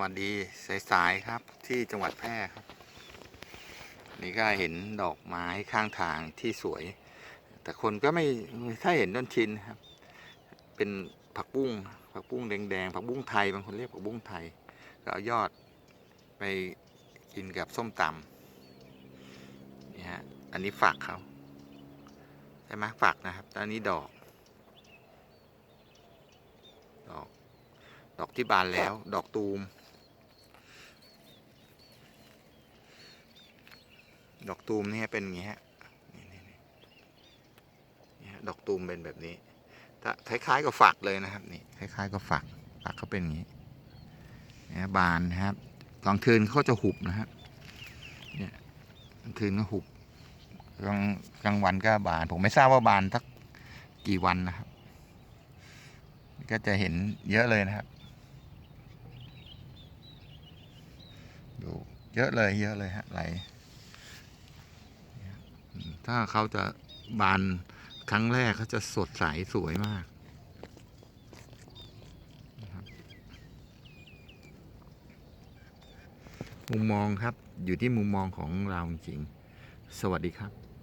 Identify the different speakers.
Speaker 1: วัสดีสายๆครับที่จังหวัดแพร่ครับ นี่ก็เห็นดอกไม้ข้างทางที่สวย แต่คนก็ไม่ถ้าเห็นต้นชินครับ เป็นผักบุ้งผักบุ้งแดงๆผักบุ้งไทยบางคนเรียกผักบุ้งไทยก็เอายอดไปกินกับส้มตำนี่ฮะอันนี้ฝักเขาใช่ไหมฝักนะครับตอันนี้ดอก ดอก ดอกที่บานแล้ว ดอกตูม ดอกตูมนี่เป็นอย่างงี้ฮะนี่นี่นี่ดอกตูมเป็นแบบนี้ถ้าคล้ายๆกับฝักเลยนะครับนี่คล้าย ๆกับฝักฝักเขาเป็นอย่างนี้นี่บานนะครับกลางคืนเขาจะหุบนะครับเนี่ยกลางคืนก็หุบกลางกลางวันก็บาน ผมไม่ทราบว่าบานสักกี่วันนะครับ ก็จะเห็นเยอะเลยนะครับดูเยอะเลยเยอะเลยฮะไหล ถ้าเขาจะบานครั้งแรกเขาจะสดใสสวยมากมุมมองครับอยู่ที่มุมมองของเราจริง สวัสดีครับ